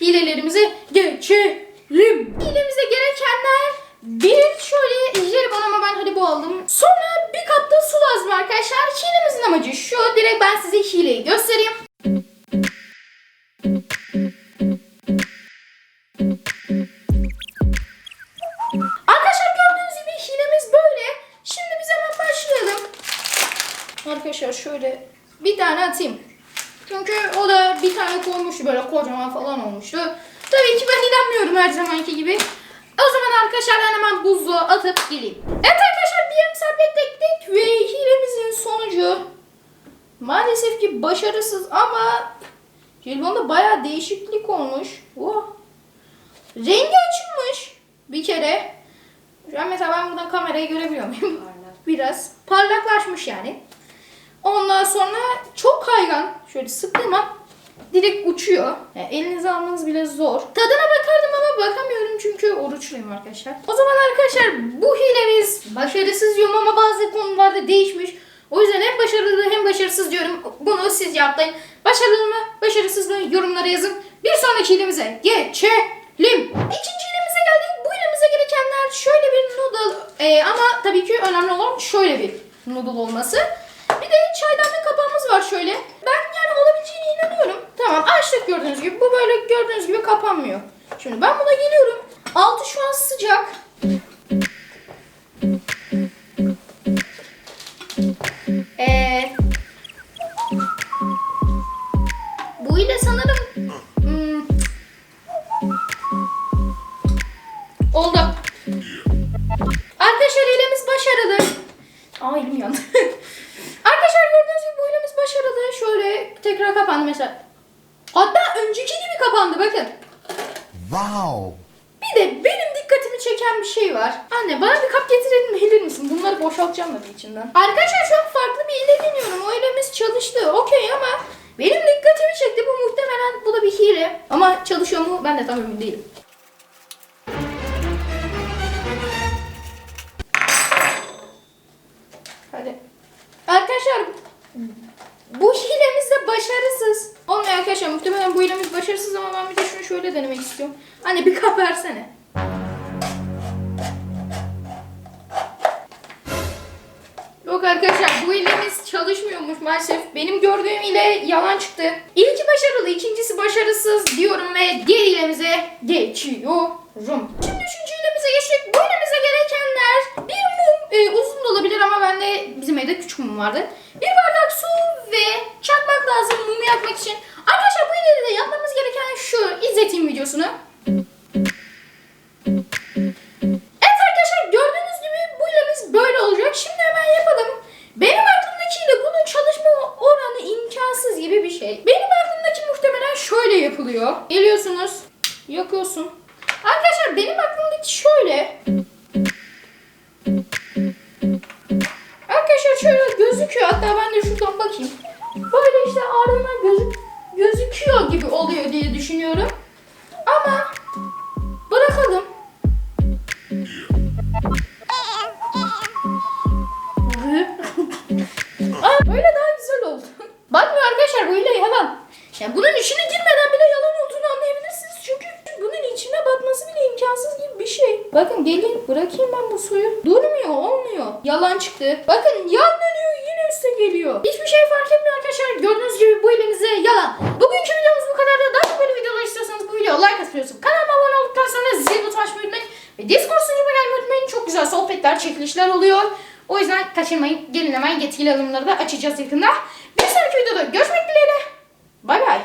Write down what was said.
hilelerimize geçelim. Hilemize gerekenler bir şöyle jelibon ama ben hadi bu aldım. Sonra bir kapta su lazım arkadaşlar. Hilemizin amacı şu. Direkt ben size hileyi göstereyim. Arkadaşlar gördüğünüz gibi hilemiz böyle. Şimdi biz hemen başlayalım. Arkadaşlar şöyle bir tane atayım. Çünkü o da bir tane koymuştu böyle kocaman falan olmuştu. Tabii ki ben inanmıyorum her zamanki gibi. O zaman arkadaşlar ben hemen buzluğa atıp geleyim. Evet arkadaşlar bir yarım saat beklettik ve hilemizin sonucu maalesef ki başarısız ama jelibonda bayağı değişiklik olmuş. Oh. Rengi açılmış bir kere. Şu an mesela ben buradan kamerayı görebiliyor muyum? Biraz parlaklaşmış yani. Ondan sonra. Şöyle sıktığım an direkt uçuyor. Yani elinize almanız bile zor. Tadına bakardım ama bakamıyorum çünkü oruçluyum arkadaşlar. O zaman arkadaşlar bu hilemiz başarısız diyorum ama bazı konularda değişmiş. O yüzden hem başarılı hem başarısız diyorum. Bunu siz yaplayın. Başarılı mı, başarısız mı yorumlara yazın. Bir sonraki hilemize geçelim. İkinci hilemize geldik. Bu hilemize gerekenler şöyle bir noodle. Ee, ama tabii ki önemli olan şöyle bir noodle olması. Bir de çaydanlık kapağımız var şöyle. Ben inanıyorum. Tamam açtık gördüğünüz gibi. Bu böyle gördüğünüz gibi kapanmıyor. Şimdi ben buna geliyorum. Altı şu an sıcak. Ee, bu ile sanırım hmm, oldu. Arkadaşlar hilemiz başarılı. Aa elim yandı. Arkadaşlar gördüğünüz gibi bu hilemiz başarılı. Şöyle tekrar kapandı mesela. Hatta önceki gibi kapandı bakın. Wow. Bir de benim dikkatimi çeken bir şey var. Anne bana bir kap getirelim gelir misin? Bunları boşaltacağım da bir içinden. Arkadaşlar şu an farklı bir hile deniyorum. O hilemiz çalıştı. Okey ama benim dikkatimi çekti. Bu muhtemelen bu da bir hile. Ama çalışıyor mu ben de tam emin değilim. Arkadaşlar muhtemelen bu hilemiz başarısız ama ben bir de şunu şöyle denemek istiyorum. Anne bir kap versene. Yok arkadaşlar bu hilemiz çalışmıyormuş maalesef. Benim gördüğüm ile yalan çıktı. İlki başarılı, ikincisi başarısız diyorum ve diğer hilemize geçiyorum. Şimdi üçüncü hilemize geçtik. Bu hilemize gerekenler bir mum, e, uzun da olabilir ama bende bizim evde küçük mum vardı. Bir bardak su ve çakmak lazım mumu yakmak için. Hilede de yapmamız gereken şu. İzleteyim videosunu. Evet arkadaşlar gördüğünüz gibi bu hilemiz böyle olacak. Şimdi hemen yapalım. Benim aklımdakiyle bunun çalışma oranı imkansız gibi bir şey. Benim aklımdaki muhtemelen şöyle yapılıyor. Geliyorsunuz, yakıyorsun. Arkadaşlar benim aklımdaki şöyle. Arkadaşlar şöyle gözüküyor. Hatta ben de şuradan gibi oluyor diye düşünüyorum. Ama bırakalım. Aa, böyle daha güzel oldu. Bakmıyor arkadaşlar bu hile yalan. Yani bunun içine girmeden bile yalan olduğunu anlayabilirsiniz. Çünkü bunun içine batması bile imkansız gibi bir şey. Bakın gelin bırakayım ben bu suyu. Durmuyor olmuyor. Yalan çıktı. Bakın yan dönüyor yine üste geliyor. Hiçbir şey fark etmiyor arkadaşlar. Gördüğünüz gibi bu elimize yalan. Çekilişler oluyor. O yüzden kaçırmayın. Gelin hemen yetkili alımları da açacağız yakında. Bir sonraki videoda görüşmek dileğiyle. Bay bay.